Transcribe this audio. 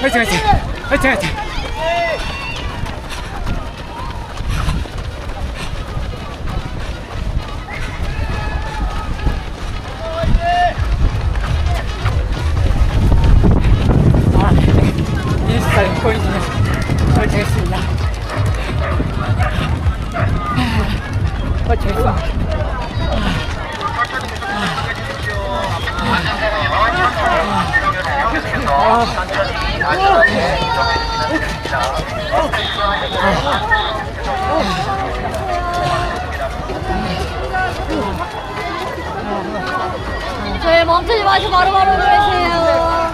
화이팅 화이팅 화이팅 화이팅 아, 인스타 포인트는 설정했습니다. 설정했습니다. 저희 멈추지 마시고 바로바로 누르세요.